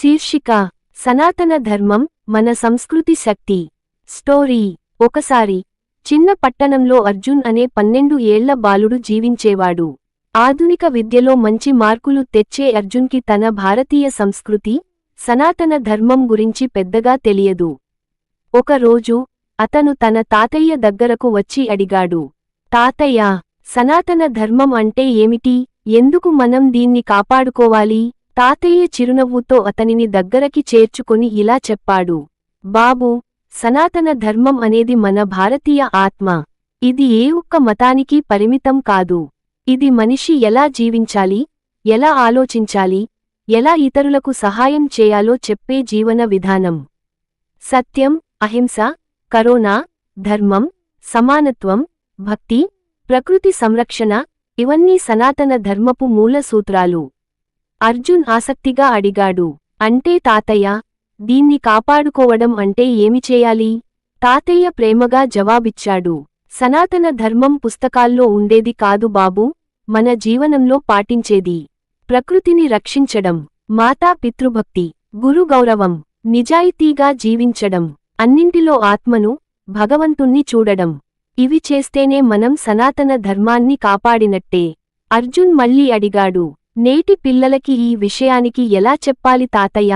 శీర్షిక సనాతన ధర్మం మన సంస్కృతి శక్తి. స్టోరీ ఒకసారి. చిన్న పట్టణంలో అర్జున్ అనే పన్నెండు ఏళ్ళ బాలుడు జీవించేవాడు. ఆధునిక విద్యలో మంచి మార్కులు తెచ్చే అర్జున్కి తన భారతీయ సంస్కృతి సనాతన ధర్మం గురించి పెద్దగా తెలియదు. ఒకరోజు అతను తన తాతయ్య దగ్గరకు వచ్చి అడిగాడు తాతయ్య సనాతన ధర్మం అంటే ఏమిటి? ఎందుకు మనం దీన్ని కాపాడుకోవాలి? తాతయ్య చిరునవ్వుతో అతనిని దగ్గరకి చేర్చుకొని ఇలా చెప్పాడు. బాబూ సనాతన ధర్మం అనేది మన భారతీయ ఆత్మ. ఇది ఏ ఒక్క మతానికి పరిమితం కాదు. ఇది మనిషి ఎలా జీవించాలి ఎలా ఆలోచించాలి ఎలా ఇతరులకు సహాయం చేయాలో చెప్పే జీవన విధానం. సత్యం అహింస కరోనా ధర్మం సమానత్వం భక్తి ప్రకృతి సంరక్షణ ఇవన్నీ సనాతన ధర్మపు మూల సూత్రాలు. అర్జున్ ఆసక్తిగా అడిగాడు. అంటే తాతయ్య దీన్ని కాపాడుకోవడం అంటే ఏమి చేయాలి? తాతయ్య ప్రేమగా జవాబిచ్చాడు. సనాతన ధర్మం పుస్తకాల్లో ఉండేది కాదు బాబూ మన జీవనంలో పాటించేది. ప్రకృతిని రక్షించడం మాతా పితృభక్తి గురు గౌరవం నిజాయితీగా జీవించడం అన్నింటిలో ఆత్మను భగవంతుణ్ణి చూడడం. ఇవి చేస్తేనే మనం సనాతన ధర్మాన్ని కాపాడినట్టే. అర్జున్ మళ్ళీ అడిగాడు. నేటి పిల్లలకి ఈ విషయానికి ఎలా చెప్పాలి తాతయ్య?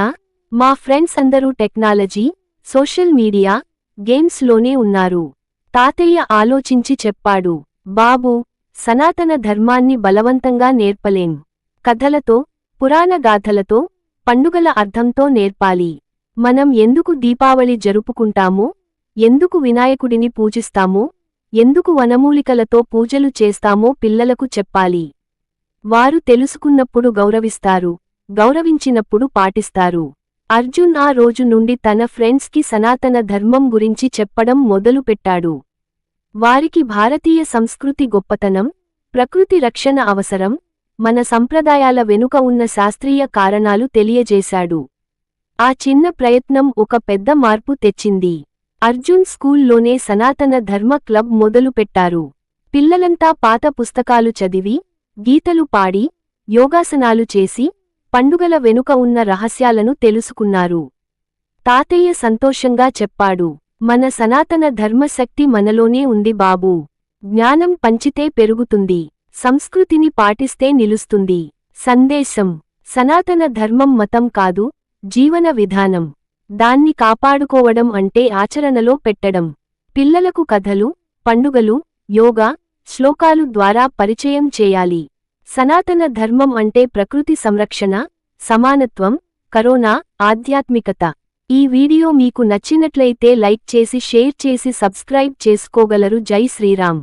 మా ఫ్రెండ్స్ అందరూ టెక్నాలజీ సోషల్ మీడియా గేమ్స్లోనే ఉన్నారు. తాతయ్య ఆలోచించి చెప్పాడు బాబూ సనాతన ధర్మాన్ని బలవంతంగా నేర్పలేం. కథలతో పురాణగాథలతో పండుగల అర్థంతో నేర్పాలి. మనం ఎందుకు దీపావళి జరుపుకుంటామో? ఎందుకు వినాయకుడిని పూజిస్తామో? ఎందుకు వనమూలికలతో పూజలు చేస్తామో పిల్లలకు చెప్పాలి. వారు తెలుసుకున్నప్పుడు గౌరవిస్తారు గౌరవించినప్పుడు పాటిస్తారు. అర్జున్ ఆ రోజు నుండి తన ఫ్రెండ్స్కి సనాతన ధర్మం గురించి చెప్పడం మొదలుపెట్టాడు. వారికి భారతీయ సంస్కృతి గొప్పతనం ప్రకృతి రక్షణ అవసరం మన సంప్రదాయాల వెనుక ఉన్న శాస్త్రీయ కారణాలు తెలియజేశాడు. ఆ చిన్న ప్రయత్నం ఒక పెద్ద మార్పు తెచ్చింది. అర్జున్ స్కూల్లోనే సనాతన ధర్మ క్లబ్ మొదలుపెట్టారు. పిల్లలంతా పాత పుస్తకాలు చదివి గీతలు పాడి యోగాసనాలు చేసి పండుగల వెనుక ఉన్న రహస్యాలను తెలుసుకున్నారు. తాతయ్య సంతోషంగా చెప్పాడు మన సనాతన ధర్మశక్తి మనలోనే ఉంది బాబూ. జ్ఞానం పంచితే పెరుగుతుంది సంస్కృతిని పాటిస్తే నిలుస్తుంది. సందేశం సనాతన ధర్మం మతం కాదు జీవన విధానం. దాన్ని కాపాడుకోవడం అంటే ఆచరణలో పెట్టడం. పిల్లలకు కథలు పండుగలు యోగా శ్లోకాలు ద్వారా పరిచయం చేయాలి. సనాతన ధర్మం అంటే ప్రకృతి సంరక్షణ సమానత్వం కరోనా ఆధ్యాత్మికత. ఈ వీడియో మీకు నచ్చినట్లయితే లైక్ చేసి షేర్ చేసి సబ్స్క్రైబ్ చేసుకోగలరు. జై శ్రీరామ్.